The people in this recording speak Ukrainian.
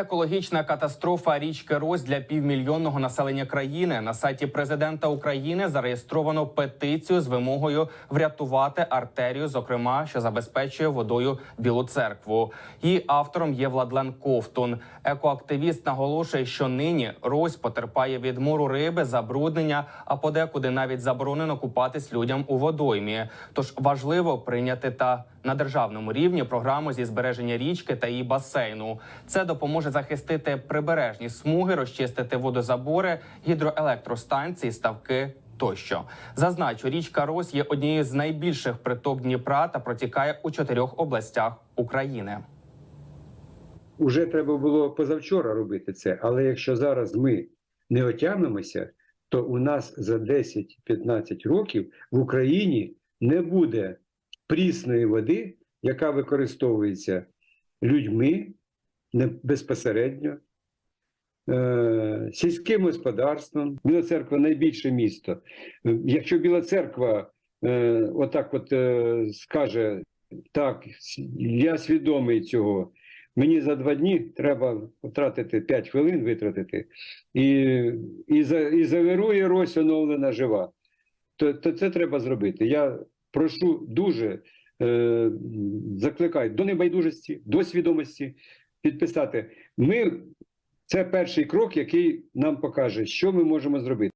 Екологічна катастрофа річки Рось для півмільйонного населення країни на сайті президента України зареєстровано петицію з вимогою врятувати артерію, зокрема, що забезпечує водою Білу церкву. Її автором є Владлен Ковтун. Екоактивіст наголошує, що нині Рось потерпає від мору риби, забруднення, а подекуди навіть заборонено купатись людям у водоймі. Тож важливо прийняти та на державному рівні програму зі збереження річки та її басейну. Це допоможе захистити прибережні смуги, розчистити водозабори, гідроелектростанції, ставки. Тощо зазначу, річка Рось є однією з найбільших приток Дніпра та протікає у чотирьох областях України. Уже треба було позавчора робити це, але якщо зараз ми не отямимося, то у нас за 10-15 років в Україні не буде прісної води, яка використовується людьми безпосередньо, е, сільським господарством. Біла церква найбільше місто. Якщо Біла церква е, отак от е, скаже, так, я свідомий цього. Мені за два дні треба втратити 5 хвилин витратити, і, і, за, і завирує Рось оновлена жива. То, то це треба зробити. Я прошу дуже е, закликаю до небайдужості, до свідомості підписати. Ми це перший крок, який нам покаже, що ми можемо зробити.